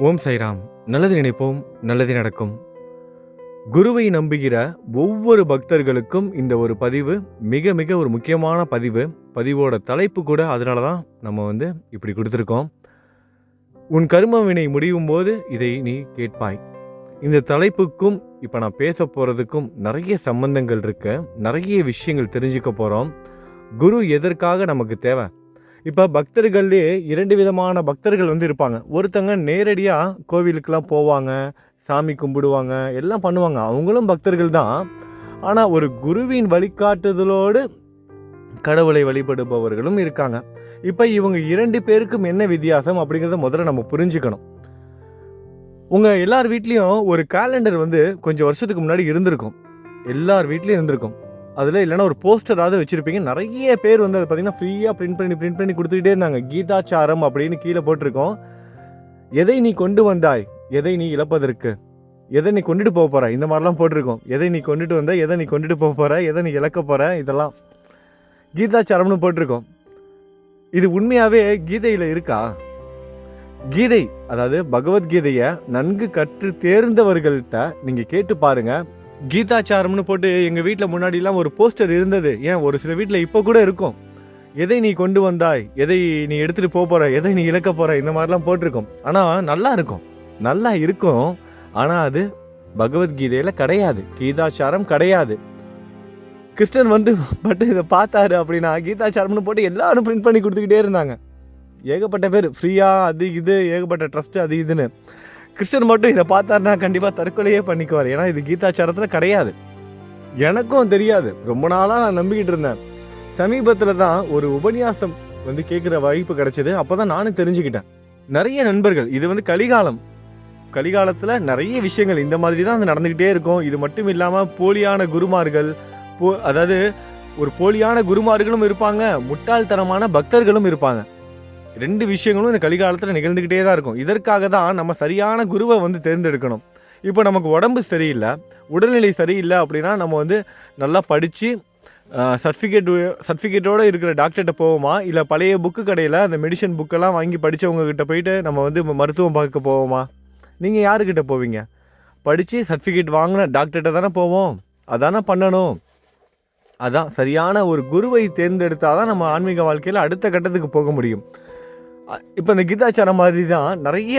ஓம் சைராம். நல்லது நினைப்போம் நல்லது நடக்கும். குருவை நம்புகிற ஒவ்வொரு பக்தர்களுக்கும் இந்த ஒரு பதிவு மிக மிக ஒரு முக்கியமான பதிவு. பதிவோட தலைப்பு கூட அதனால தான் நம்ம வந்து இப்படி கொடுத்துருக்கோம். உன் கர்ம வினை முடியும் போது இதை நீ கேட்பாய். இந்த தலைப்புக்கும் இப்போ நான் பேச போகிறதுக்கும் நிறைய சம்பந்தங்கள் இருக்கு. நிறைய விஷயங்கள் தெரிஞ்சுக்க போகிறோம் குரு எதற்காக நமக்கு தேவை? இப்போ பக்தர்கள்லேயே இரண்டு விதமான பக்தர்கள் வந்து இருப்பாங்க. ஒருத்தங்க நேரடியாக கோவிலுக்கெலாம் போவாங்க சாமி கும்பிடுவாங்க எல்லாம் பண்ணுவாங்க. அவங்களும் பக்தர்கள் தான். ஆனால் ஒரு குருவின் வழிகாட்டுதலோடு கடவுளை வழிபடுபவர்களும் இருக்காங்க. இப்போ இவங்க இரண்டு பேருக்கும் என்ன வித்தியாசம் அப்படிங்கிறத முதல்ல நம்ம புரிஞ்சுக்கணும். உங்கள் எல்லார் வீட்லேயும் ஒரு கேலண்டர் வந்து கொஞ்சம் வருஷத்துக்கு முன்னாடி இருந்திருக்கும். எல்லார் வீட்லேயும் இருந்திருக்கும். அதில் இல்லைன்னா ஒரு போஸ்டராவது வச்சுருப்பீங்க. நிறைய பேர் வந்து அதை பார்த்தீங்கன்னா ஃப்ரீயாக ப்ரிண்ட் பண்ணி ப்ரிண்ட் பண்ணி கொடுத்துக்கிட்டே இருந்தாங்க. கீதாச்சாரம் அப்படின்னு கீழே போட்டிருக்கோம். எதை நீ கொண்டு வந்தாய்? எதை நீ இழப்பதற்கு? எதை நீ கொண்டுட்டு போக போகிற இந்த மாதிரிலாம் போட்டிருக்கோம். எதை நீ கொண்டுட்டு வந்த? எதை நீ கொண்டுட்டு போக போகிற எதை நீ இழக்க போகிற இதெல்லாம் கீதாச்சாரம்னு போட்டிருக்கோம். இது உண்மையாகவே கீதையில் இருக்கா? கீதை அதாவது பகவத்கீதையை நன்கு கற்று தேர்ந்தவர்கள்ட்ட நீங்கள் கேட்டு பாருங்கள் கீதாச்சாரம்னு போட்டு எங்கள் வீட்டில் முன்னாடிலாம் ஒரு போஸ்டர் இருந்தது. ஏன் ஒரு சில வீட்டில் இப்போ கூட இருக்கும். எதை நீ கொண்டு வந்தாய்? எதை நீ எடுத்துகிட்டு போக போகிற எதை நீ இழக்க போகிற இந்த மாதிரிலாம் போட்டிருக்கும். ஆனால் நல்லா இருக்கும். நல்லா இருக்கும். ஆனால் அது பகவத்கீதையில் கிடையாது. கீதாச்சாரம் கிடையாது. கிறிஸ்டன் வந்து பட் இதை பார்த்தாரு அப்படின்னா கீதாச்சாரம்னு போட்டு எல்லாரும் பிரிண்ட் பண்ணி கொடுத்துக்கிட்டே இருந்தாங்க. ஏகப்பட்ட பேர். ஃப்ரீயாக அது இது ஏகப்பட்ட ட்ரஸ்ட்டு அது இதுன்னு. கிருஷ்ணன் மட்டும் இதை பார்த்தாருன்னா கண்டிப்பாக தற்கொலையே பண்ணிக்குவார். ஏன்னா இது கீதாச்சாரத்தில் கிடையாது. எனக்கும் தெரியாது. ரொம்ப நாளாக நான் நம்பிக்கிட்டு இருந்தேன். சமீபத்தில் தான் ஒரு உபன்யாசம் வந்து கேட்குற வாய்ப்பு கிடைச்சது. அப்போ தான் நானும் தெரிஞ்சுக்கிட்டேன். நிறைய நண்பர்கள் இது வந்து கலிகாலம். கலிகாலத்தில் நிறைய விஷயங்கள் இந்த மாதிரி தான் வந்து நடந்துக்கிட்டே இருக்கும். இது மட்டும் இல்லாமல் போலியான குருமார்கள் போ அதாவது ஒரு போலியான குருமார்களும் இருப்பாங்க முட்டாள்தனமான பக்தர்களும் இருப்பாங்க. ரெண்டு விஷயங்களும் இந்த கலிகாலத்தில் நிகழ்ந்துக்கிட்டே தான் இருக்கும். இதற்காக தான் நம்ம சரியான குருவை வந்து தேர்ந்தெடுக்கணும். இப்போ நமக்கு உடம்பு சரியில்லை உடல்நிலை சரியில்லை அப்படின்னா நம்ம வந்து நல்லா படித்து சர்டிஃபிகேட் சர்டிஃபிகேட்டோடு இருக்கிற டாக்டர்கிட்ட போவோமா? இல்லை பழைய புக்கு கடையில் அந்த மெடிசன் புக்கெல்லாம் வாங்கி படித்தவங்கக்கிட்ட போயிட்டு நம்ம வந்து மருத்துவம் பார்க்க போவோமா? நீங்கள் யாருக்கிட்ட போவீங்க? படித்து சர்டிஃபிகேட் வாங்கின டாக்டர்கிட்ட தானே போவோம். அதானே பண்ணணும். அதான் சரியான ஒரு குருவை தேர்ந்தெடுத்தால் தான் நம்ம ஆன்மீக வாழ்க்கையில் அடுத்த கட்டத்துக்கு போக முடியும். இப்போ இந்த கீதாச்சாரம் மாதிரி தான் நிறைய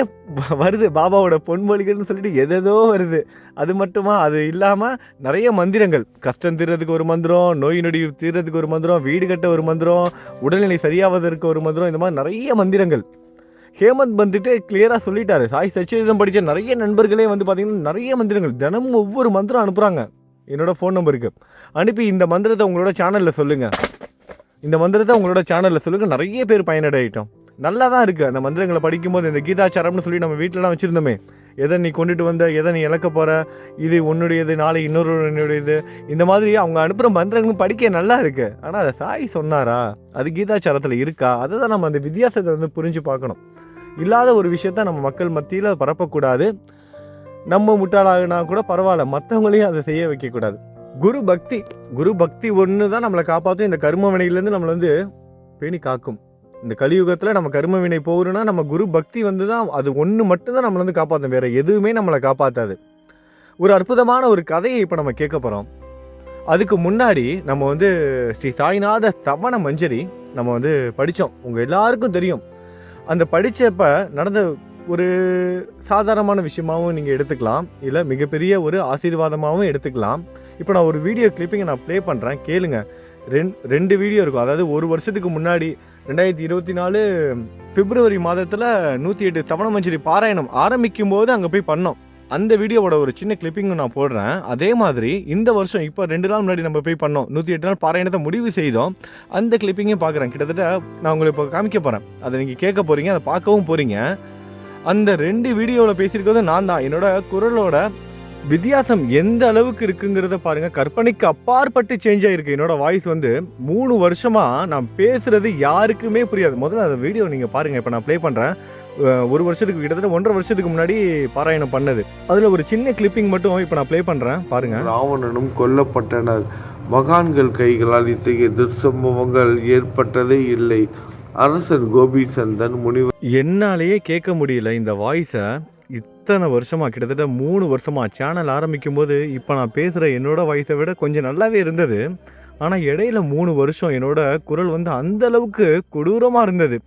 வருது. பாபாவோட பொன்மொழிகள்னு சொல்லிட்டு எதேதோ வருது. அது மட்டுமா? அது இல்லாமல் நிறைய மந்திரங்கள். கஷ்டம் தீர்றதுக்கு ஒரு மந்திரம் நோய் நொடி தீர்றதுக்கு ஒரு மந்திரம் வீடு கட்ட ஒரு மந்திரம் உடல்நிலை சரியாவதற்கு ஒரு மந்திரம் இந்த மாதிரி நிறைய மந்திரங்கள். ஹேமந்த் வந்துட்டு கிளியராக சொல்லிட்டாரு. சாய் சச்சிதம் படித்த நிறைய நண்பர்களே வந்து பார்த்தீங்கன்னா நிறைய மந்திரங்கள். தினமும் ஒவ்வொரு மந்திரம் அனுப்புகிறாங்க என்னோடய ஃபோன் நம்பருக்கு அனுப்பி இந்த மந்திரத்தை உங்களோட சேனலில் சொல்லுங்கள் இந்த மந்திரத்தை உங்களோட சேனலில் சொல்லுங்கள் நிறைய பேர் பயனடையிட்டோம். நல்லா தான் இருக்குது அந்த மந்திரங்களை படிக்கும்போது இந்த கீதாச்சாரம்னு சொல்லி நம்ம வீட்டிலலாம் வச்சுருந்தோமே. எதை நீ கொண்டுட்டு வந்த எதை நீ இழக்க போகிற இது உன்னுடையது நாளை இன்னொரு இந்த மாதிரி அவங்க அனுப்புகிற மந்திரங்களும் படிக்க நல்லா இருக்குது ஆனால் அதை சாய் சொன்னாரா? அது கீதாச்சாரத்தில் இருக்கா? அதை தான் நம்ம அந்த வித்தியாசத்தை வந்து புரிஞ்சு பார்க்கணும். இல்லாத ஒரு விஷயத்த நம்ம மக்கள் மத்தியில் பரப்பக்கூடாது. நம்ம முட்டாளாகினா கூட பரவாயில்ல. மற்றவங்களையும் அதை செய்ய வைக்கக்கூடாது. குரு பக்தி குரு பக்தி ஒன்று தான் நம்மளை காப்பாற்றும் இந்த கர்ம வினையிலேருந்து நம்மளை வந்து பேணி காக்கும். இந்த கலியுகத்தில் நம்ம கரும வினை போகணும்னா நம்ம குரு பக்தி வந்து தான் அது ஒன்று மட்டும்தான் நம்மளை வந்து காப்பாற்றும் வேறு எதுவுமே நம்மளை காப்பாற்றாது ஒரு அற்புதமான ஒரு கதையை இப்போ நம்ம கேட்க போகிறோம் அதுக்கு முன்னாடி நம்ம வந்து ஸ்ரீ சாய்நாத தவண மஞ்சரி நம்ம வந்து படித்தோம் உங்கள் எல்லாருக்கும் தெரியும். அந்த படித்தப்ப நடந்த ஒரு சாதாரணமான விஷயமாகவும் நீங்கள் எடுத்துக்கலாம். இல்லை மிகப்பெரிய ஒரு ஆசீர்வாதமாகவும் எடுத்துக்கலாம். இப்போ நான் ஒரு வீடியோ கிளிப்பிங்கை நான் ப்ளே பண்ணுறேன் கேளுங்க. ரெண் ரெண்டு வீடியோ இருக்கும். அதாவது ஒரு வருஷத்துக்கு முன்னாடி ரெண்டாயிரத்தி இருபத்தி நாலு பிப்ரவரி மாதத்தில் நூற்றி எட்டு தவண மஞ்சரி பாராயணம் ஆரம்பிக்கும் போது அங்கே போய் பண்ணோம். அந்த வீடியோவோட ஒரு சின்ன கிளிப்பிங்கும் நான் போடுறேன். அதே மாதிரி இந்த வருஷம் இப்போ ரெண்டு நாள் முன்னாடி நம்ம போய் பண்ணோம். நூற்றி எட்டு நாள் பாராயணத்தை முடிவு செய்தோம். அந்த கிளிப்பிங்கையும் பார்க்குறேன் கிட்டத்தட்ட நான் உங்களுக்கு இப்போ காமிக்க போகிறேன் அதை நீங்கள் கேட்க போகிறீங்க அதை பார்க்கவும் போகிறீங்க அந்த ரெண்டு வீடியோவில் பேசியிருக்கிறது நான் தான். என்னோட குரலோட வித்தியாசம் எந்த அளவுக்கு இருக்குங்கிறத பாருங்க. கற்பனைக்கு அப்பாற்பட்டு சேஞ்ச் ஆயிருக்கு. என்னோட வாய்ஸ் வந்து மூணு வருஷமா நான் பேசுறது யாருக்குமே புரியாது. முதல்ல அந்த வீடியோ நீங்க பாருங்க. இப்போ நான் ப்ளே பண்றேன். ஒரு வருஷத்துக்கு கிட்டத்தட்ட ஒன்றரை வருஷத்துக்கு முன்னாடி பாராயணம் பண்ணது. அதுல ஒரு சின்ன கிளிப்பிங் மட்டும் இப்போ நான் ப்ளே பண்றேன். பாருங்க. ராவணனும் கொல்லப்பட்டனர். மகான்கள் கைகளால் இத்தகைய துர்சம்பவங்கள் ஏற்பட்டதே இல்லை. அரசர் கோபிசந்தன் முனிவர் என்னாலேயே கேட்க முடியல இந்த வாய்ஸை இத்தனை வருஷமாக கிட்டத்தட்ட மூணு வருஷமாக சேனல் ஆரம்பிக்கும் போது இப்போ நான் பேசுகிற என்னோட வயசை விட கொஞ்சம் நல்லாவே இருந்தது. ஆனால் இடையில மூணு வருஷம் என்னோட குரல் வந்து அந்த அளவுக்கு கொடூரமாக இருந்தது.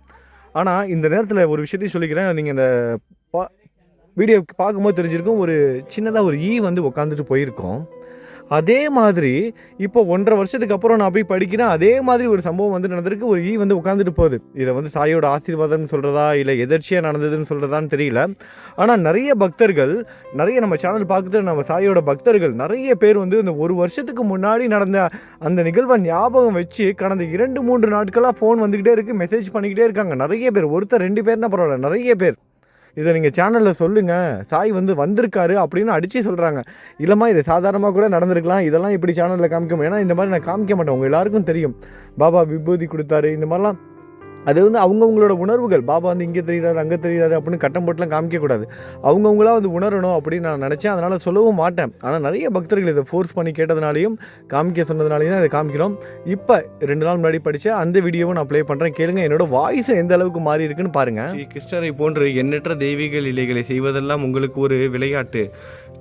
ஆனால் இந்த நேரத்தில் ஒரு விஷயத்தையும் சொல்லிக்கிறேன். நீங்கள் இந்த பா வீடியோ பார்க்கும்போது தெரிஞ்சிருக்கும் ஒரு சின்னதாக ஒரு ஈ வந்து உட்காந்துட்டு போயிருக்கோம். அதே மாதிரி இப்போ ஒன்றரை வருஷத்துக்கு அப்புறம் நான் போய் படிக்கிறேன் அதே மாதிரி ஒரு சம்பவம் வந்து நடந்திருக்கு. ஒரு ஈ வந்து உட்காந்துட்டு போகுது. இதை வந்து சாயோட ஆசீர்வாதம்னு சொல்கிறதா இல்லை எதர்ச்சியாக நடந்ததுன்னு சொல்கிறதான்னு தெரியல. ஆனால் நிறைய பக்தர்கள் நிறைய நம்ம சேனல் பார்க்குறது நம்ம சாயோட பக்தர்கள் நிறைய பேர் வந்து இந்த ஒரு வருஷத்துக்கு முன்னாடி நடந்த அந்த நிகழ்வை ஞாபகம் வச்சு கடந்த இரண்டு மூன்று நாட்களாக ஃபோன் வந்துக்கிட்டே இருக்குது மெசேஜ் பண்ணிக்கிட்டே இருக்காங்க. நிறைய பேர் ஒருத்தர் ரெண்டு பேர்னா பரவாயில்ல நிறைய பேர். இதை நீங்கள் சேனலில் சொல்லுங்கள் சாய் வந்து வந்திருக்காரு அப்படின்னு அடித்து சொல்கிறாங்க இல்லைம்மா இது சாதாரணமாக கூட நடந்திருக்கலாம். இதெல்லாம் இப்படி சேனலில் காமிக்கும். ஏன்னா இந்த மாதிரி நான் காமிக்க மாட்டேன். உங்கள் எல்லாருக்கும் தெரியும். பாபா விபூதி கொடுத்தாரு இந்த மாதிரிலாம் அது வந்து அவங்கவுங்களோட உணர்வுகள். பாபா வந்து இங்கே தெரிகிறாரு அங்கே தெரிகிறாரு அப்படின்னு கட்டம் போட்டுலாம் காமிக்கக்கூடாது. அவங்கவுங்களா வந்து உணரணும் அப்படின்னு நான் நினச்சேன். அதனால் சொல்லவும் மாட்டேன். ஆனால் நிறைய பக்தர்கள் இதை ஃபோர்ஸ் பண்ணி கேட்டதுனாலையும் காமிக்க சொன்னதுனாலையும் தான் இதை காமிக்கிறோம். இப்போ ரெண்டு நாள் முன்னாடி படித்த அந்த வீடியோவை நான் ப்ளே பண்ணுறேன் கேளுங்க என்னோட வாய்ஸ் எந்த அளவுக்கு மாறி இருக்குன்னு பாருங்கள் ஸ்ரீ கிருஷ்ணரை போன்று எண்ணற்ற தெய்வீக லீலைகளை செய்வதெல்லாம் உங்களுக்கு ஒரு விளையாட்டு.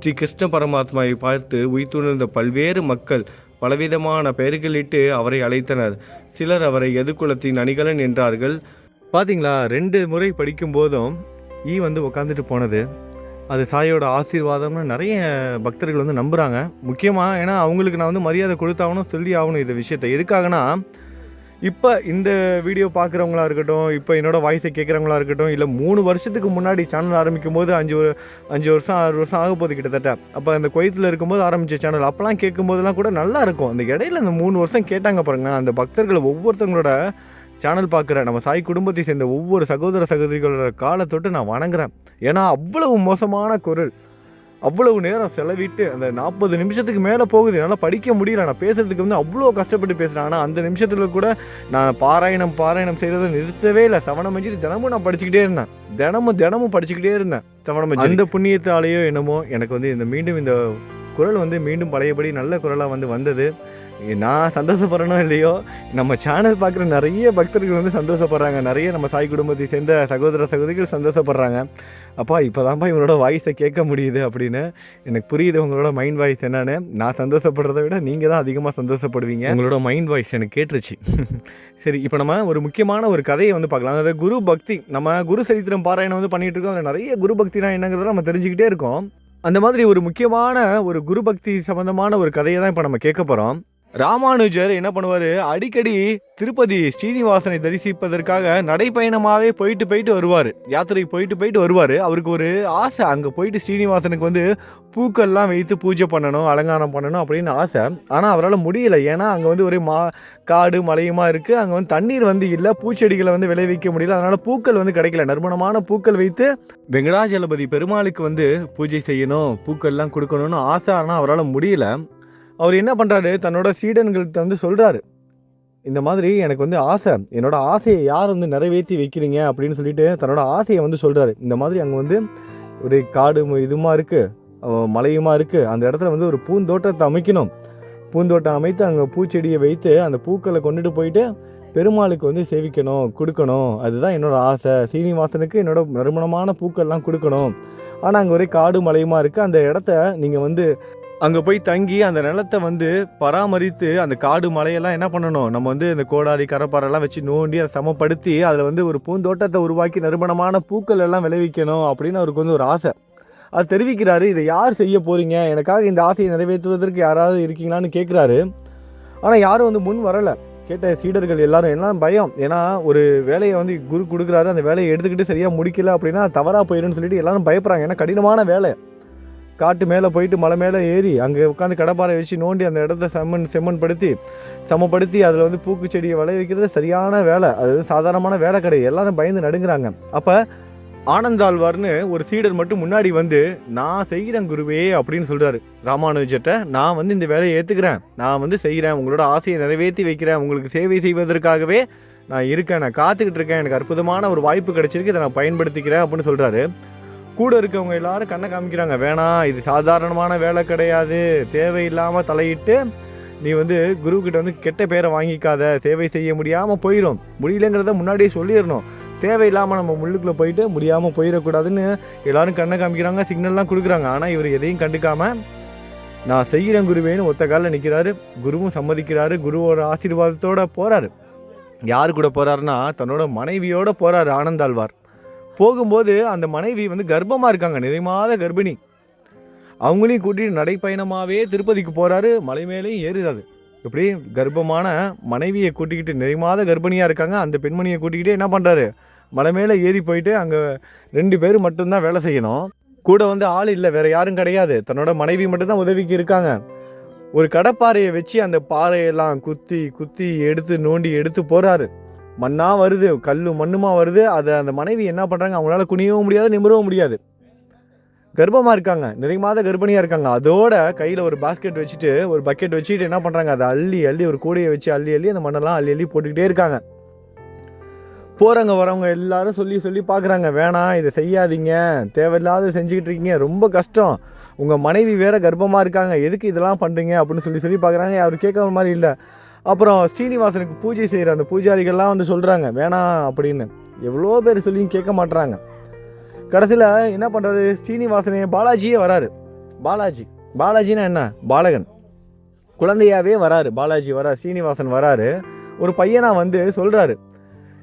ஸ்ரீ கிருஷ்ண பரமாத்மாவை பார்த்து உயிர்த்துணர்ந்த பல்வேறு மக்கள் பலவிதமான பெயர்களிட்டு அவரை அழைத்தனர். சிலர் அவரை எதுக்குலத்தின் அணிகலன் என்றார்கள். பார்த்தீங்களா ரெண்டு முறை படிக்கும் போதும் ஈ வந்து உட்காந்துட்டு போனது. அது சாயோட ஆசீர்வாதம்னு நிறைய பக்தர்கள் வந்து நம்புகிறாங்க முக்கியமாக ஏன்னா அவங்களுக்கு நான் வந்து மரியாதை கொடுத்தாகணும் சொல்லி ஆகணும் இந்த விஷயத்தை. எதுக்காகனா இப்போ இந்த வீடியோ பார்க்குறவங்களா இருக்கட்டும் இப்போ என்னோடய வாய்ஸை கேட்குறவங்களா இருக்கட்டும் இல்லை மூணு வருஷத்துக்கு முன்னாடி சேனல் ஆரம்பிக்கும் போது அஞ்சு அஞ்சு வருஷம் ஆறு வருஷம் ஆக போகுது கிட்டத்தட்ட. அப்போ அந்த குவைத்தில் இருக்கும்போது ஆரம்பித்த சேனல் அப்போலாம் கேட்கும்போதெல்லாம் கூட நல்லா இருக்கும். அந்த இடையில இந்த மூணு வருஷம் கேட்டாங்க பாருங்க அந்த பக்தர்கள் ஒவ்வொருத்தவங்களோட சேனல் பார்க்குற நம்ம சாய் குடும்பத்தை சேர்ந்த ஒவ்வொரு சகோதர சகோதரிகளோட காலை தொட்டு நான் வணங்குறேன். ஏன்னா அவ்வளவு மோசமான குரல். அவ்வளவு நேரம் செலவிட்டு அந்த நாற்பது நிமிஷத்துக்கு மேலே போகுது. என்னால் படிக்க முடியல. நான் பேசுறதுக்கு வந்து அவ்வளோ கஷ்டப்பட்டு பேசுகிறேன் ஆனால் அந்த நிமிஷத்தில் கூட நான் பாராயணம் பாராயணம் செய்கிறத நிறுத்தவே இல்லை. தவணம் வச்சுட்டு தினமும் நான் படிச்சுக்கிட்டே இருந்தேன். தினமும் தினமும் படிச்சுக்கிட்டே இருந்தேன். தவணம் மஞ்சள் இந்த புண்ணியத்தாலேயோ என்னமோ எனக்கு வந்து இந்த மீண்டும் இந்த குரல் வந்து மீண்டும் பழையபடி நல்ல குரலாக வந்து வந்தது. நான் சந்தோஷப்படுறனோ இல்லையோ நம்ம சேனல் பார்க்குற நிறைய பக்தர்கள் வந்து சந்தோஷப்படுறாங்க. நிறைய நம்ம சாய் குடும்பத்தை சேர்ந்த சகோதர சகோதரிகள் சந்தோஷப்படுறாங்க. அப்பா இப்போ தான்ப்பா இவனோட வாய்ஸை கேட்க முடியுது அப்படின்னு எனக்கு புரியுது உங்களோட மைண்ட் வாய்ஸ் என்னன்னு. நான் சந்தோஷப்படுறத விட நீங்கள் தான் அதிகமாக சந்தோஷப்படுவீங்க. உங்களோட மைண்ட் வாய்ஸ் எனக்கு கேட்டுருச்சு. சரி இப்போ நம்ம ஒரு முக்கியமான ஒரு கதையை வந்து பார்க்கலாம். அதாவது குரு பக்தி நம்ம குரு சரித்திரம் பாராயணம் வந்து பண்ணிகிட்டு இருக்கோம். அதில் நிறைய குரு பக்தினா என்னங்கிறத நம்ம தெரிஞ்சுக்கிட்டே இருக்கோம். அந்த மாதிரி ஒரு முக்கியமான ஒரு குரு பக்தி சம்மந்தமான ஒரு கதையை தான் இப்போ நம்ம கேட்க போகிறோம் ராமானுஜர் என்ன பண்ணுவார்? அடிக்கடி திருப்பதி ஸ்ரீனிவாசனை தரிசிப்பதற்காக நடைப்பயணமாகவே போயிட்டு போயிட்டு வருவார். யாத்திரைக்கு போயிட்டு போயிட்டு வருவார். அவருக்கு ஒரு ஆசை. அங்கே போயிட்டு ஸ்ரீனிவாசனுக்கு வந்து பூக்கள்லாம் வைத்து பூஜை பண்ணணும் அலங்காரம் பண்ணணும் அப்படின்னு ஆசை. ஆனால் அவரால் முடியல. ஏன்னா அங்கே வந்து ஒரே மா காடு மலையுமா இருக்குது அங்கே வந்து தண்ணீர் வந்து இல்லை. பூச்செடிகளை வந்து விளைவிக்க முடியல. அதனால் பூக்கள் வந்து கிடைக்கல. நறுமணமான பூக்கள் வைத்து வெங்கடாஜலபதி பெருமாளுக்கு வந்து பூஜை செய்யணும் பூக்கள்லாம் கொடுக்கணும்னு ஆசை. ஆனால் அவரால் முடியல. அவர் என்ன பண்ணுறாரு தன்னோட சீடன்கள்கிட்ட வந்து சொல்கிறாரு இந்த மாதிரி எனக்கு வந்து ஆசை. என்னோட ஆசையை யார் வந்து நிறைவேற்றி வைக்கிறீங்க? அப்படின்னு சொல்லிட்டு தன்னோட ஆசையை வந்து சொல்கிறாரு இந்த மாதிரி அங்கே வந்து ஒரு காடு இதுமாக இதுமா இருக்குது மலையுமா இருக்குது அந்த இடத்துல வந்து ஒரு பூந்தோட்டத்தை அமைக்கணும். பூந்தோட்டம் அமைத்து அங்கே பூச்செடியை வைத்து அந்த பூக்களை கொண்டுட்டு போயிட்டு பெருமாளுக்கு வந்து சேவிக்கணும் கொடுக்கணும். அதுதான் என்னோடய ஆசை. சீனிவாசனுக்கு என்னோடய நறுமணமான பூக்கள்லாம் கொடுக்கணும். ஆனால் அங்கே ஒரே காடு மலையுமா இருக்குது அந்த இடத்த நீங்கள் வந்து அங்கே போய் தங்கி அந்த நிலத்தை வந்து பராமரித்து அந்த காடு மலையெல்லாம் என்ன பண்ணணும்? நம்ம வந்து இந்த கோடாரி கரப்பாரெல்லாம் வச்சு நோண்டி அதை சமப்படுத்தி அதில் வந்து ஒரு பூந்தோட்டத்தை உருவாக்கி நறுமணமான பூக்கள் எல்லாம் விளைவிக்கணும் அப்படின்னு அவருக்கு வந்து ஒரு ஆசை. அது தெரிவிக்கிறாரு இதை யார் செய்ய போகிறீங்க எனக்காக இந்த ஆசையை நிறைவேற்றுவதற்கு யாராவது இருக்கீங்களான்னு கேட்குறாரு ஆனால் யாரும் வந்து முன் வரலை. கேட்ட சீடர்கள் எல்லாரும் எல்லாம் பயம். ஏன்னா ஒரு வேலையை வந்து குரு கொடுக்குறாரு. அந்த வேலையை எடுத்துக்கிட்டு சரியாக முடிக்கல அப்படின்னா தவறாக போயிடும்னு சொல்லிட்டு எல்லாரும் பயப்படுறாங்க. ஏன்னா கடினமான வேலை. காட்டு மேலே போயிட்டு மலை மேலே ஏறி அங்கே உட்காந்து கடப்பாறை வச்சு நோண்டி அந்த இடத்த செம்மண் படுத்தி சமப்படுத்தி அதில் வந்து பூக்கு செடியை விளைய வைக்கிறது சரியான வேலை. அது சாதாரணமான வேலை கிடையாது. எல்லாரும் பயந்து நடுங்குறாங்க. அப்போ ஆனந்தாழ்வார்னு ஒரு சீடர் மட்டும் முன்னாடி வந்து நான் செய்கிறேன் குருவே அப்படின்னு சொல்கிறாரு ராமானுஜர்கிட்ட நான் வந்து இந்த வேலையை ஏற்றுக்கிறேன் நான் வந்து செய்கிறேன். உங்களோட ஆசையை நிறைவேற்றி வைக்கிறேன். உங்களுக்கு சேவை செய்வதற்காகவே நான் இருக்கேன். நான் காத்துக்கிட்டு இருக்கேன். எனக்கு அற்புதமான ஒரு வாய்ப்பு கிடைச்சிருக்கு. இதை நான் பயன்படுத்திக்கிறேன் அப்படின்னு சொல்கிறாரு கூட இருக்கவங்க எல்லாரும் கண்ணை காமிக்கிறாங்க. வேணாம் இது சாதாரணமான வேலை கிடையாது. தேவையில்லாமல் தலையிட்டு நீ வந்து குருக்கிட்ட வந்து கெட்ட பேரை வாங்கிக்காத. சேவை செய்ய முடியாமல் போயிடும் முடியலங்கிறத முன்னாடியே சொல்லிடணும். தேவையில்லாமல் நம்ம முள்ளுக்குள்ளே போயிட்டு முடியாமல் போயிடக்கூடாதுன்னு எல்லோரும் கண்ணை காமிக்கிறாங்க சிக்னல்லாம் கொடுக்குறாங்க. ஆனால் இவர் எதையும் கண்டுக்காமல் நான் செய்கிறேன் குருவேன்னு ஒத்த காலில் நிற்கிறாரு குருவும் சம்மதிக்கிறாரு. குருவோட ஆசீர்வாதத்தோட போகிறாரு யார் கூட போகிறாருன்னா தன்னோட மனைவியோடு போகிறாரு ஆனந்தாழ்வார் போகும்போது அந்த மனைவி வந்து கர்ப்பமாக இருக்காங்க நிறைமாத கர்ப்பிணி. அவங்களையும் கூட்டிகிட்டு நடைப்பயணமாகவே திருப்பதிக்கு போகிறாரு மலை மேலேயும் ஏறுறாரு. இப்படி கர்ப்பமான மனைவியை கூட்டிக்கிட்டு நிறைமாத கர்ப்பிணியாக இருக்காங்க அந்த பெண்மணியை கூட்டிக்கிட்டு என்ன பண்ணுறாரு மலை மேலே ஏறி போயிட்டு அங்கே ரெண்டு பேர் மட்டும்தான் வேலை செய்யணும். கூட வந்து ஆள் இல்லை வேறு யாரும் கிடையாது. தன்னோட மனைவி மட்டும்தான் உதவிக்கு இருக்காங்க. ஒரு கடப்பாறையை வச்சு அந்த பாறையெல்லாம் குத்தி குத்தி எடுத்து நோண்டி எடுத்து போகிறாரு மண்ணாக வருது கல் மண்ணுமா வருது அதை அந்த மனைவி என்ன பண்ணுறாங்க அவங்களால குனியவும் முடியாது நிமிரவும் முடியாது. கர்ப்பமாக இருக்காங்க நிறைய மாத கர்ப்பிணியாக இருக்காங்க. அதோட கையில் ஒரு பாஸ்கெட் வச்சுட்டு ஒரு பக்கெட் வச்சுட்டு என்ன பண்ணுறாங்க அதை அள்ளி அள்ளி ஒரு கூடையை வச்சு அள்ளி அள்ளி அந்த மண்ணெல்லாம் அள்ளி அள்ளி போட்டுக்கிட்டே இருக்காங்க. போகிறவங்க வரவங்க எல்லாரும் சொல்லி சொல்லி பார்க்குறாங்க வேணாம் இதை செய்யாதீங்க. தேவையில்லாத செஞ்சுக்கிட்டு இருக்கீங்க. ரொம்ப கஷ்டம். உங்கள் மனைவி வேற கர்ப்பமாக இருக்காங்க. எதுக்கு இதெல்லாம் பண்ணுறீங்க அப்படின்னு சொல்லி சொல்லி பார்க்குறாங்க அவர் கேட்குற மாதிரி இல்லை. அப்புறம் ஸ்ரீனிவாசனுக்கு பூஜை செய்கிற அந்த பூஜாரிகள்லாம் வந்து சொல்கிறாங்க வேணாம் அப்படின்னு. எவ்வளோ பேர் சொல்லியும் கேட்க மாட்டுறாங்க கடைசியில் என்ன பண்ணுறாரு ஸ்ரீனிவாசனே பாலாஜியே வராரு. பாலாஜி. பாலாஜின்னா என்ன? பாலகன். குழந்தையாவே வராரு. பாலாஜி வராரு ஸ்ரீனிவாசன் வராரு. ஒரு பையனாக வந்து சொல்கிறாரு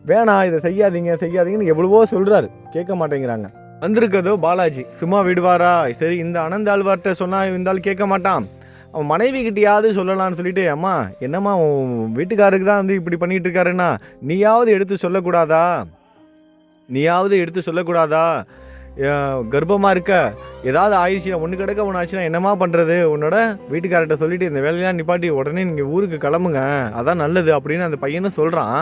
வேணாம் இதை செய்யாதீங்க செய்யாதீங்கன்னு எவ்வளவோ சொல்கிறாரு கேட்க மாட்டேங்கிறாங்க. வந்திருக்கதோ பாலாஜி. சும்மா விடுவாரா? சரி இந்த அனந்தாழ்வார்கிட்ட சொன்னால் இருந்தாலும் கேட்க மாட்டான். அவன் மனைவி கிட்டேயாவது சொல்லலான்னு சொல்லிட்டு அம்மா என்னம்மா உன் வீட்டுக்காருக்கு தான் வந்து இப்படி பண்ணிகிட்டு இருக்காருன்னா நீயாவது எடுத்து சொல்லக்கூடாதா? நீயாவது எடுத்து சொல்லக்கூடாதா? கர்ப்பமாக இருக்க. ஏதாவது ஆயிடுச்சுன்னா ஒன்று கிடக்க ஒன்று ஆச்சுன்னா என்னம்மா பண்ணுறது உன்னோட வீட்டுக்காரர்கிட்ட சொல்லிவிட்டு இந்த வேலையெல்லாம் நிப்பாட்டி உடனே நீங்கள் ஊருக்கு கிளம்புங்க. அதான் நல்லது அப்படின்னு அந்த பையனும் சொல்கிறான்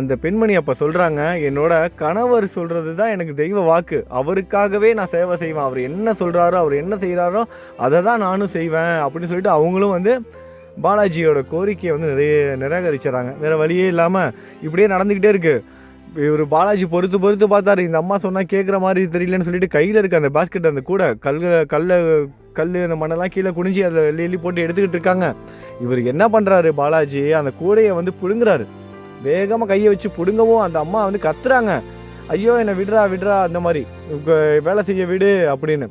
அந்த பெண்மணி அப்போ சொல்கிறாங்க என்னோட கணவர் சொல்கிறது தான் எனக்கு தெய்வ வாக்கு. அவருக்காகவே நான் சேவை செய்வேன். அவர் என்ன சொல்கிறாரோ அவர் என்ன செய்கிறாரோ அதை தான் நானும் செய்வேன். அப்படின்னு சொல்லிட்டு அவங்களும் வந்து பாலாஜியோட கோரிக்கையை வந்து நிறைய நிராகரிச்சிடறாங்க வேறு வழியே இல்லாமல் இப்படியே நடந்துக்கிட்டே இருக்குது இவர் பாலாஜி பொறுத்து பொறுத்து பார்த்தாரு. இந்த அம்மா சொன்னால் கேட்குற மாதிரி தெரியலன்னு சொல்லிட்டு கையில் இருக்க அந்த பாஸ்கெட் அந்த கூட கல் கல்லை கல் அந்த மண்ணெல்லாம் கீழே குனிஞ்சி அதில் எள்ளி எள்ளி போட்டு எடுத்துக்கிட்டு இருக்காங்க. இவர் என்ன பண்ணுறாரு பாலாஜி? அந்த கூடையை வந்து பிடுங்குறாரு. வேகமாக கையை வச்சு பிடுங்கவும் அந்த அம்மா வந்து கத்துறாங்க. ஐயோ என்னை விடுறா விடுறா அந்த மாதிரி. வேலை செய்ய விடு அப்படின்னு.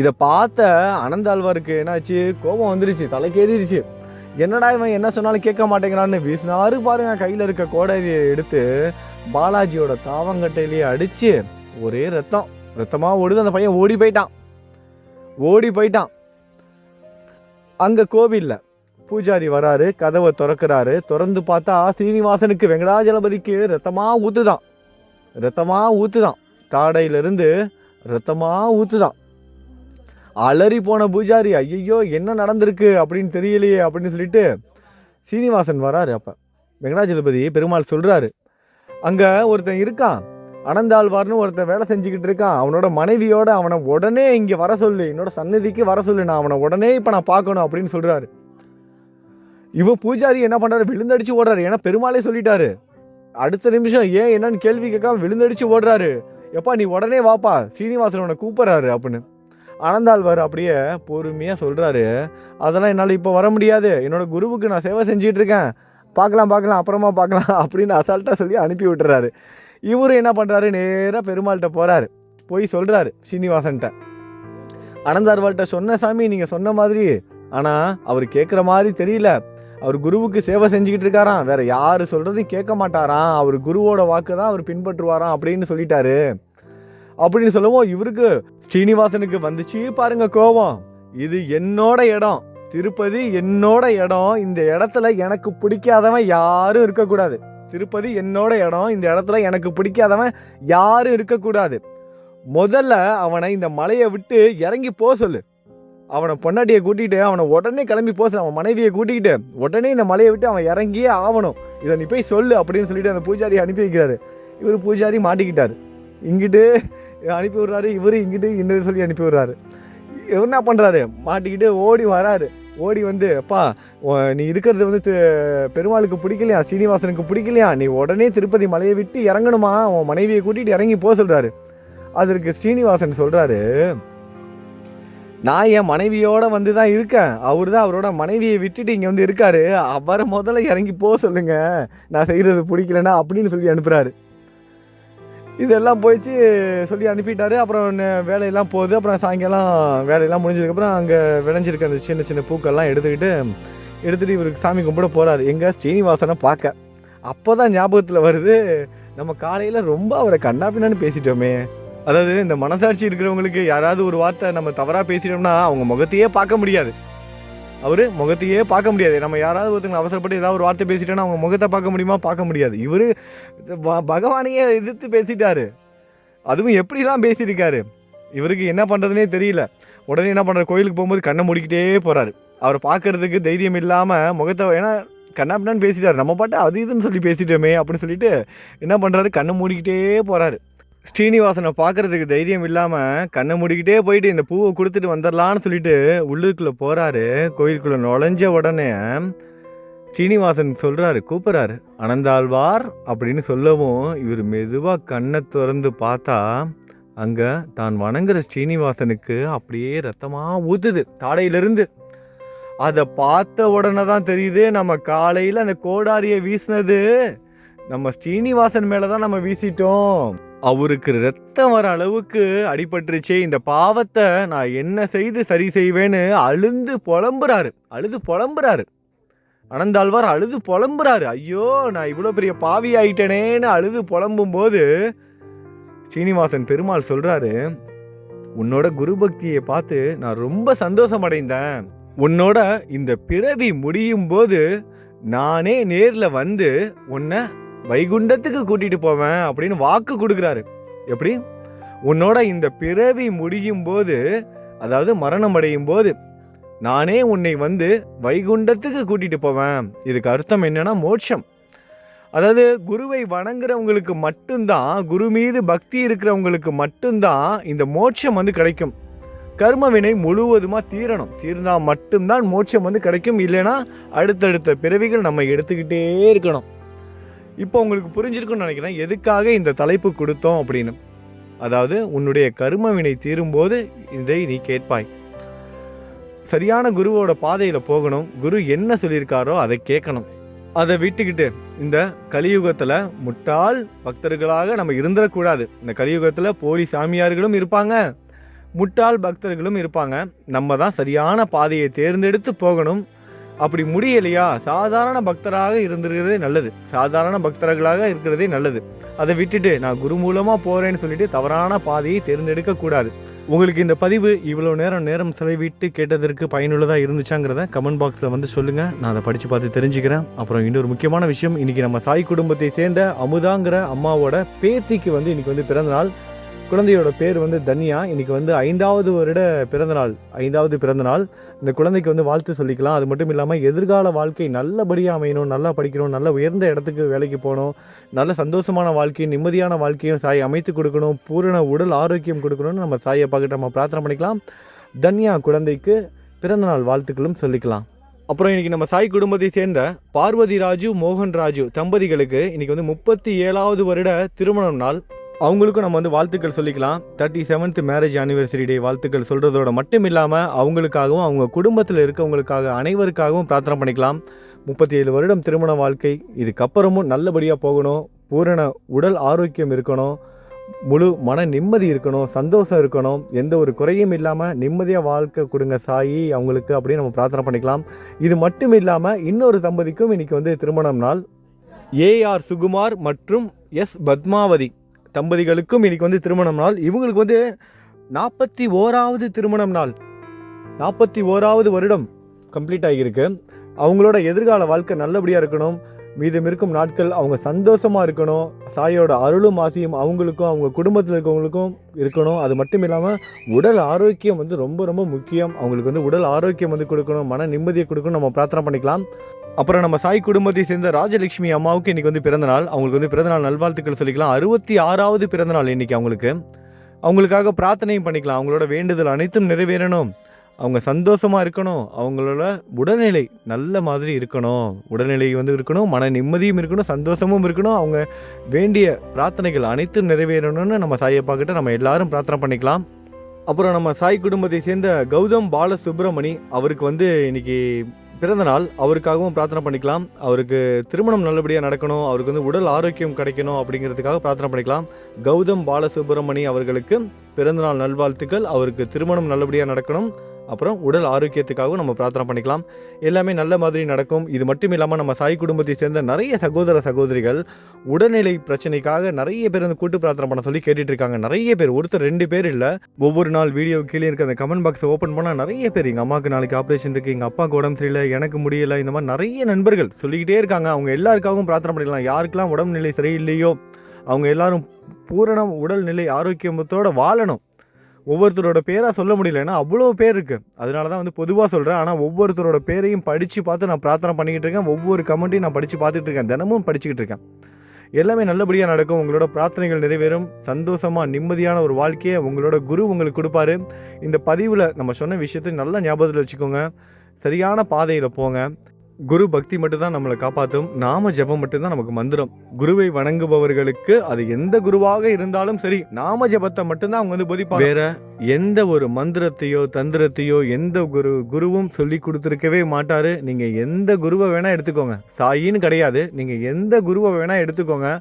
இதை பார்த்த அனந்தாழ்வாருக்கு என்னாச்சு? கோபம் வந்துருச்சு தலைக்கேறிடுச்சு என்னடா இவன் என்ன சொன்னாலும் கேட்க மாட்டேங்கிறான்னு வீசினாரு பாருங்க கையில் இருக்க கோடையை எடுத்து பாலாஜியோட தாவங்கட்டையிலேயே அடித்து ஒரே ரத்தம். ரத்தமாக ஓடுது அந்த பையன் ஓடி போயிட்டான். ஓடி போயிட்டான். அங்கே கோவிலில் பூஜாரி வராரு கதவை திறக்கிறாரு. திறந்து பார்த்தா சீனிவாசனுக்கு வெங்கடாஜலபதிக்கு ரத்தமாக ஊற்றுதான் ரத்தமாக ஊற்றுதான் தாடையிலிருந்து ரத்தமாக ஊற்றுதான் அலறி போன பூஜாரி ஐயோ என்ன நடந்திருக்கு? அப்படின்னு தெரியலையே அப்படின்னு சொல்லிட்டு சீனிவாசன் வராரு அப்போ. வெங்கடாஜலபதி பெருமாள் சொல்கிறாரு அங்கே ஒருத்தன் இருக்கான். அனந்தாழ்வார்னு ஒருத்தன் வேலை செஞ்சுக்கிட்டு இருக்கான். அவனோட மனைவியோட அவனை உடனே இங்கே வர சொல்லு. என்னோட சன்னதிக்கு வர சொல்லு. நான் அவனை உடனே இப்போ நான் பார்க்கணும் அப்படின்னு சொல்கிறாரு இவன் பூஜாரி என்ன பண்ணுறாரு விழுந்தடிச்சு ஓடுறாரு. ஏன்னா பெருமாளே சொல்லிட்டாரு. அடுத்த நிமிஷம் ஏன் என்னன்னு கேள்வி கேட்காம விழுந்தடிச்சு ஓடுறாரு. எப்பா நீ உடனே வாப்பா. சீனிவாசன் உன்னை கூப்பிட்றாரு அப்படின்னு. ஆனந்தாழ்வார் அப்படியே பொறுமையாக சொல்கிறாரு அதெல்லாம் என்னால் இப்போ வர முடியாது. என்னோடய குருவுக்கு நான் சேவை செஞ்சிகிட்ருக்கேன் பார்க்கலாம் பார்க்கலாம் அப்புறமா பார்க்கலாம் அப்படின்னு அசால்ட்டாக சொல்லி அனுப்பி விட்டுறாரு. இவரும் என்ன பண்ணுறாரு நேராக பெருமாள்கிட்ட போகிறாரு போய் சொல்கிறாரு ஸ்ரீனிவாசன்கிட்ட அனந்தார்வாள்கிட்ட சொன்ன சாமி நீங்கள் சொன்ன மாதிரி. ஆனால் அவர் கேட்குற மாதிரி தெரியல. அவர் குருவுக்கு சேவை செஞ்சுக்கிட்டு இருக்காராம். வேற யார் சொல்கிறதையும் கேட்க மாட்டாராம். அவர் குருவோட வாக்கு தான் அவர் பின்பற்றுவாராம் அப்படின்னு சொல்லிட்டாரு. அப்படின்னு சொல்லவும். இவருக்கு ஸ்ரீனிவாசனுக்கு வந்துச்சு பாருங்க கோபம். இது என்னோட இடம். திருப்பதி என்னோட இடம். இந்த இடத்துல எனக்கு பிடிக்காதவன் யாரும் இருக்கக்கூடாது. திருப்பதி என்னோட இடம். இந்த இடத்துல எனக்கு பிடிக்காதவன் யாரும் இருக்கக்கூடாது. முதல்ல அவனை இந்த மலையை விட்டு இறங்கி போக சொல்லு. அவனை பொண்டாட்டியை கூட்டிகிட்டு அவனை உடனே கிளம்பி போக சொல்லு. அவன் மனைவியை கூட்டிக்கிட்டு உடனே இந்த மலையை விட்டு அவன் இறங்கியே ஆகணும். இதை நீ போய் சொல்லு அப்படின்னு சொல்லிட்டு அந்த பூஜாரி அனுப்பி வைக்கிறாரு. இவர் பூஜாரி மாட்டிக்கிட்டார். இங்கிட்டு அனுப்பி விடுறாரு இவர் இங்கிட்டு இன்னது சொல்லி அனுப்பி விடுறாரு. இவர் என்ன பண்ணுறாரு மாட்டிக்கிட்டு ஓடி வராரு. ஓடி வந்து அப்பா நீ இருக்கிறது வந்து பெருமாளுக்கு பிடிக்கலையா? ஸ்ரீனிவாசனுக்கு பிடிக்கலையா? நீ உடனே திருப்பதி மலையை விட்டு இறங்கணுமா? உன் மனைவியை கூட்டிகிட்டு இறங்கி போக சொல்கிறாரு அதற்கு ஸ்ரீனிவாசன் சொல்கிறாரு நான் என் மனைவியோட வந்து தான் இருக்கேன். அவர் தான் அவரோட மனைவியை விட்டுட்டு இங்கே வந்து இருக்காரு. அவரை முதல்ல இறங்கி போக சொல்லுங்கள் நான் செய்கிறது பிடிக்கலன்னா அப்படின்னு சொல்லி அனுப்புகிறாரு இதெல்லாம் போயிடுச்சு சொல்லி அனுப்பிட்டாரு. அப்புறம் வேலையெல்லாம் போகுது. அப்புறம் சாயங்காலம் வேலையெல்லாம் முடிஞ்சதுக்கப்புறம் அங்கே விளைஞ்சிருக்க அந்த சின்ன சின்ன பூக்கள்லாம் எடுத்துக்கிட்டு எடுத்துகிட்டு இவருக்கு சாமி கும்பிட போகிறாரு எங்கே ஸ்ரீனிவாசனை பார்க்க. அப்போ தான் ஞாபகத்தில் வருது நம்ம காலையில் ரொம்ப அவரை கண்ணாப்பின்னான்னு பேசிட்டோமே. அதாவது இந்த மனசாட்சி இருக்கிறவங்களுக்கு யாராவது ஒரு வார்த்தை நம்ம தவறாக பேசிட்டோம்னா அவங்க முகத்தையே பார்க்க முடியாது. அவர் முகத்தையே பார்க்க முடியாது. நம்ம யாராவது ஒருத்தங்க அவசரப்பட்டு ஏதாவது ஒரு வார்த்தை பேசிட்டோம்னா அவங்க முகத்தை பார்க்க முடியுமா? பார்க்க முடியாது. இவர் பகவானையே எதிர்த்து பேசிட்டாரு. அதுவும் எப்படிலாம் பேசியிருக்காரு? இவருக்கு என்ன பண்ணுறதுனே தெரியல. உடனே என்ன பண்ணுறாரு கோயிலுக்கு போகும்போது கண்ணை மூடிக்கிட்டே போகிறாரு அவரை பார்க்கறதுக்கு தைரியம் இல்லாமல் முகத்தை ஏன்னா கண்ணாப்பிடான்னு பேசிட்டார். நம்ம பாட்டு அது இதுன்னு சொல்லி பேசிட்டோமே அப்படின்னு சொல்லிட்டு என்ன பண்ணுறாரு கண்ணை மூடிக்கிட்டே போகிறாரு ஸ்ரீனிவாசனை பார்க்கறதுக்கு தைரியம் இல்லாமல் கண்ணை மூடிக்கிட்டே போயிட்டு இந்த பூவை கொடுத்துட்டு வந்துடலான்னு சொல்லிட்டு உள்ளுக்குள்ளே போகிறாரு கோயிலுக்குள்ளே நுழைஞ்ச உடனே ஸ்ரீனிவாசன் சொல்கிறாரு கூப்பிட்றாரு அனந்தாழ்வார் அப்படின்னு சொல்லவும் இவர் மெதுவாக கண்ணை திறந்து பார்த்தா அங்கே தான் வணங்குற ஸ்ரீனிவாசனுக்கு அப்படியே ரத்தமாக ஊற்றுது தாடையிலிருந்து. அதை பார்த்த உடனே தான் தெரியுது நம்ம காலையில் அந்த கோடாரியை வீசினது. நம்ம ஸ்ரீனிவாசன் மேலே தான் நம்ம வீசிட்டோம். அவருக்கு ரத்தம் வர அளவுக்கு அடிபட்டுருச்சே இந்த பாவத்தை நான் என்ன செய்து சரி செய்வேன்னு அழுந்து புலம்புறாரு. அழுது புலம்புறாரு. அனந்தாழ்வார் அழுது புலம்புறாரு. ஐயோ நான் இவ்வளோ பெரிய பாவி ஆயிட்டனேன்னு அழுது புலம்பும் போது சீனிவாசன் பெருமாள் சொல்கிறாரு உன்னோட குரு பக்தியை பார்த்து நான் ரொம்ப சந்தோஷம் அடைந்தேன் உன்னோட இந்த பிறவி முடியும் போது நானே நேரில் வந்து உன்னை வைகுண்டத்துக்கு கூட்டிட்டு போவேன் அப்படின்னு வாக்கு கொடுக்குறாரு. எப்படி? உன்னோட இந்த பிறவி முடியும் போது அதாவது மரணம் அடையும் போது நானே உன்னை வந்து வைகுண்டத்துக்கு கூட்டிட்டு போவேன். இதுக்கு அர்த்தம் என்னன்னா மோட்சம். அதாவது குருவை வணங்குறவங்களுக்கு மட்டும்தான் குரு மீது பக்தி இருக்கிறவங்களுக்கு மட்டும்தான் இந்த மோட்சம் வந்து கிடைக்கும். கர்மவினை முழுவதுமாக தீரணும். தீர்ந்தால் மட்டும்தான் மோட்சம் வந்து கிடைக்கும். இல்லைன்னா அடுத்தடுத்த பிறவிகள் நம்ம எடுத்துக்கிட்டே இருக்கணும். இப்போ உங்களுக்கு புரிஞ்சிருக்குன்னு நினைக்கிறேன். எதுக்காக இந்த தலைப்பு கொடுத்தோம் அப்படின்னு? அதாவது உன்னுடைய கரும வினை தீரும்போது இதை நீ கேட்பாய். சரியான குருவோட பாதையில் போகணும். குரு என்ன சொல்லியிருக்காரோ அதை கேட்கணும். அதை விட்டுக்கிட்டு இந்த கலியுகத்தில் முட்டாள் பக்தர்களாக நம்ம இருந்துடக்கூடாது. இந்த கலியுகத்தில் போலி சாமியார்களும் இருப்பாங்க. முட்டாள் பக்தர்களும் இருப்பாங்க. நம்ம தான் சரியான பாதையை தேர்ந்தெடுத்து போகணும். அப்படி முடியலையா? சாதாரண பக்தராக இருந்துருக்கிறதே நல்லது. சாதாரண பக்தர்களாக இருக்கிறதே நல்லது. அதை விட்டுட்டு நான் குரு மூலமாக போகிறேன்னு சொல்லிட்டு தவறான பாதையை தேர்ந்தெடுக்கக்கூடாது உங்களுக்கு இந்த பதிவு இவ்வளோ நேரம் நேரம் செலவிட்டு கேட்டதற்கு பயனுள்ளதாக இருந்துச்சாங்கிறத கமெண்ட் பாக்ஸில் வந்து சொல்லுங்கள் நான் அதை படித்து பார்த்து தெரிஞ்சுக்கிறேன். அப்புறம் இன்னொரு முக்கியமான விஷயம் இன்றைக்கி நம்ம சாய் குடும்பத்தை சேர்ந்த அமுதாங்கிற அம்மாவோட பேத்திக்கு வந்து இன்றைக்கி வந்து பிறந்தநாள். குழந்தையோட பேர் வந்து தன்யா. இன்றைக்கி வந்து ஐந்தாவது வருட பிறந்தநாள். ஐந்தாவது பிறந்தநாள். இந்த குழந்தைக்கு வந்து வாழ்த்து சொல்லிக்கலாம். அது மட்டும் இல்லாமல் எதிர்கால வாழ்க்கை நல்லபடியாக அமையணும். நல்லா படிக்கணும். நல்ல உயர்ந்த இடத்துக்கு வேலைக்கு போகணும். நல்ல சந்தோஷமான வாழ்க்கையும் நிம்மதியான வாழ்க்கையும் சாய் அமைத்து கொடுக்கணும். பூரண உடல் ஆரோக்கியம் கொடுக்கணும்னு நம்ம சாயை பார்க்கிட்ட நம்ம பிரார்த்தனை பண்ணிக்கலாம். தன்யா குழந்தைக்கு பிறந்தநாள் வாழ்த்துக்களும் சொல்லிக்கலாம். அப்புறம் இன்றைக்கி நம்ம சாய் குடும்பத்தை சேர்ந்த பார்வதி ராஜு மோகன் ராஜு தம்பதிகளுக்கு இன்றைக்கி வந்து முப்பத்தி ஏழாவது வருட திருமணம் நாள். அவங்களுக்கும் நம்ம வந்து வாழ்த்துக்கள் சொல்லிக்கலாம். Thirty seventh marriage anniversary day வாழ்த்துக்கள் சொல்கிறதோட மட்டும் இல்லாமல் அவங்களுக்காகவும் அவங்க குடும்பத்தில் இருக்கவங்களுக்காக அனைவருக்காகவும் பிரார்த்தனை பண்ணிக்கலாம். முப்பத்தி ஏழு வருடம் திருமண வாழ்க்கை இதுக்கப்புறமும் நல்லபடியாக போகணும். பூரண உடல் ஆரோக்கியம் இருக்கணும். முழு மன நிம்மதி இருக்கணும். சந்தோஷம் இருக்கணும். எந்த ஒரு குறையும் இல்லாமல் நிம்மதியாக வாழ்க்கை கொடுங்க சாயி அவங்களுக்கு அப்படின்னு நம்ம பிரார்த்தனை பண்ணிக்கலாம். இது மட்டும் இல்லாமல் இன்னொரு தம்பதிக்கும் இன்றைக்கி வந்து திருமணம் நாள். ஏஆர் சுகுமார் மற்றும் எஸ் பத்மாவதி. தம்பதிகளுக்கும் இன்றைக்கி வந்து திருமணம் நாள். இவங்களுக்கு வந்து நாற்பத்தி ஓராவது திருமணம் நாள். நாற்பத்தி ஓராவது வருடம் கம்ப்ளீட் ஆகியிருக்கு. அவங்களோட எதிர்கால வாழ்க்கை நல்லபடியாக இருக்கணும். மீதம் இருக்கும் நாட்கள் அவங்க சந்தோஷமாக இருக்கணும். சாயோட அருளும் ஆசையும் அவங்களுக்கும் அவங்க குடும்பத்தில் இருக்கவங்களுக்கும் இருக்கணும். அது மட்டும் இல்லாமல் உடல் ஆரோக்கியம் வந்து ரொம்ப ரொம்ப முக்கியம். அவங்களுக்கு வந்து உடல் ஆரோக்கியம் வந்து கொடுக்கணும். மன நிம்மதியை கொடுக்கணும். நம்ம பிரார்த்தனை பண்ணிக்கலாம். அப்புறம் நம்ம சாய் குடும்பத்தை சேர்ந்த ராஜலட்சுமி அம்மாவுக்கு இன்னைக்கு வந்து பிறந்தநாள் அவங்களுக்கு வந்து பிறந்தநாள் நல்வாழ்த்துக்கள் சொல்லிக்கலாம். அறுபத்தி ஆறாவது பிறந்தநாள் இன்றைக்கி அவங்களுக்கு. அவங்களுக்காக பிரார்த்தனையும் பண்ணிக்கலாம். அவங்களோட வேண்டுதல் அனைத்தும் நிறைவேறணும். அவங்க சந்தோஷமாக இருக்கணும். அவங்களோட உடல்நிலை நல்ல மாதிரி இருக்கணும். உடல்நிலை வந்து இருக்கணும். மன நிம்மதியும் இருக்கணும். சந்தோஷமும் இருக்கணும். அவங்க வேண்டிய பிரார்த்தனைகள் அனைத்தும் நிறைவேறணும்னு நம்ம சாயப்பா கிட்ட நம்ம எல்லாரும் பிரார்த்தனை பண்ணிக்கலாம். அப்புறம் நம்ம சாய் குடும்பத்தை சேர்ந்த கௌதம் பாலசுப்ரமணி அவருக்கு வந்து இன்றைக்கி பிறந்த நாள் அவருக்காகவும் பிரார்த்தனை பண்ணிக்கலாம். அவருக்கு திருமணம் நல்லபடியாக நடக்கணும் அவருக்கு வந்து உடல் ஆரோக்கியம் கிடைக்கணும் அப்படிங்கிறதுக்காக பிரார்த்தனை பண்ணிக்கலாம். கௌதம் பாலசுப்ரமணி அவர்களுக்கு பிறந்தநாள் நல்வாழ்த்துக்கள். அவருக்கு திருமணம் நல்லபடியாக நடக்கணும். அப்புறம் உடல் ஆரோக்கியத்துக்காகவும் நம்ம பிரார்த்தனை பண்ணிக்கலாம். எல்லாமே நல்ல மாதிரி நடக்கும். இது மட்டும் இல்லாமல் நம்ம சாய் குடும்பத்தை சேர்ந்த நிறைய சகோதர சகோதரிகள் உடல்நிலை பிரச்சனைக்காக நிறைய பேர் வந்து கூட்டு பிரார்த்தனை பண்ண சொல்லி கேட்டுட்டு இருக்காங்க நிறைய பேர் ஒருத்தர் ரெண்டு பேர் இல்லை. ஒவ்வொரு நாள் வீடியோ கீழே இருக்க அந்த கமெண்ட் பாக்ஸை ஓப்பன் பண்ணால் நிறைய பேர் எங்கள் அம்மாவுக்கு நாளைக்கு ஆப்ரேஷன் இருக்குது எங்கள் அப்பாவுக்கு உடம்பு சரியில்லை எனக்கு முடியலை இந்த மாதிரி நிறைய நண்பர்கள் சொல்லிக்கிட்டே இருக்காங்க. அவங்க எல்லாருக்காகவும் பிரார்த்தனை பண்ணிக்கலாம். யாருக்கெல்லாம் உடம்புநிலை சரியில்லையோ அவங்க எல்லாரும் பூரண உடல்நிலை ஆரோக்கியத்தோடு வாழணும். ஒவ்வொருத்தரோட பேராக சொல்ல முடியல ஏன்னா அவ்வளோ பேர் இருக்குது அதனால தான் வந்து பொதுவாக சொல்கிறேன் ஆனால் ஒவ்வொருத்தரோட பேரையும் படித்து பார்த்து நான் பிரார்த்தனை பண்ணிக்கிட்டு இருக்கேன். ஒவ்வொரு கமெண்ட்டையும் நான் படித்து பார்த்துட்டு இருக்கேன். தினமும் படிச்சுக்கிட்டு இருக்கேன். எல்லாமே நல்லபடியாக நடக்கும். உங்களோட பிரார்த்தனைகள் நிறைவேறும். சந்தோஷமாக நிம்மதியான ஒரு வாழ்க்கையை உங்களோட குரு உங்களுக்கு கொடுப்பாரு. இந்த பதிவில் நம்ம சொன்ன விஷயத்தை நல்லா ஞாபகத்தில் வச்சுக்கோங்க. சரியான பாதையில் போங்க. குரு பக்தி மட்டும்தான் நம்மளை காப்பாற்றும் நாம ஜெபம் மட்டும்தான் நமக்கு மந்திரம். குருவை வணங்குபவர்களுக்கு அது எந்த குருவாக இருந்தாலும் சரி நாம ஜெபத்தை மட்டும்தான் அவங்க வந்து போதிப்பாங்க. வேற எந்த ஒரு மந்திரத்தையோ தந்திரத்தையோ எந்த குரு குருவும் சொல்லி கொடுத்துருக்கவே மாட்டாரு. நீங்க எந்த குருவை வேணா எடுத்துக்கோங்க. சாயின்னு கிடையாது. நீங்க எந்த குருவை வேணா எடுத்துக்கோங்க.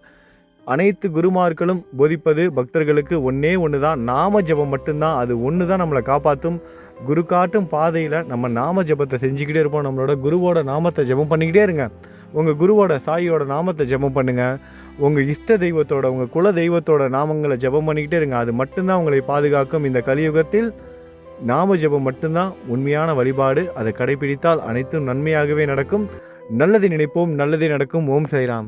அனைத்து குருமார்களும் போதிப்பது பக்தர்களுக்கு ஒன்னே ஒன்று தான் நாம ஜெபம் மட்டும்தான். அது ஒன்று தான் நம்மளை காப்பாற்றும் குரு காட்டும் பாதையில் நம்ம நாம ஜெபத்தை செஞ்சுக்கிட்டே இருப்போம். நம்மளோட குருவோட நாமத்தை ஜெபம் பண்ணிக்கிட்டே இருங்க. உங்கள் குருவோட சாயியோட நாமத்தை ஜெபம் பண்ணுங்கள் உங்கள் இஷ்ட தெய்வத்தோட உங்கள் குல தெய்வத்தோட நாமங்களை ஜெபம் பண்ணிக்கிட்டே இருங்க. அது மட்டும்தான் உங்களை பாதுகாக்கும். இந்த கலியுகத்தில் நாம ஜெபம் மட்டும்தான் உண்மையான வழிபாடு. அதை கடைபிடித்தால் அனைத்தும் நன்மையாகவே நடக்கும். நல்லதை நினைப்போம். நல்லதே நடக்கும். ஓம் சைராம்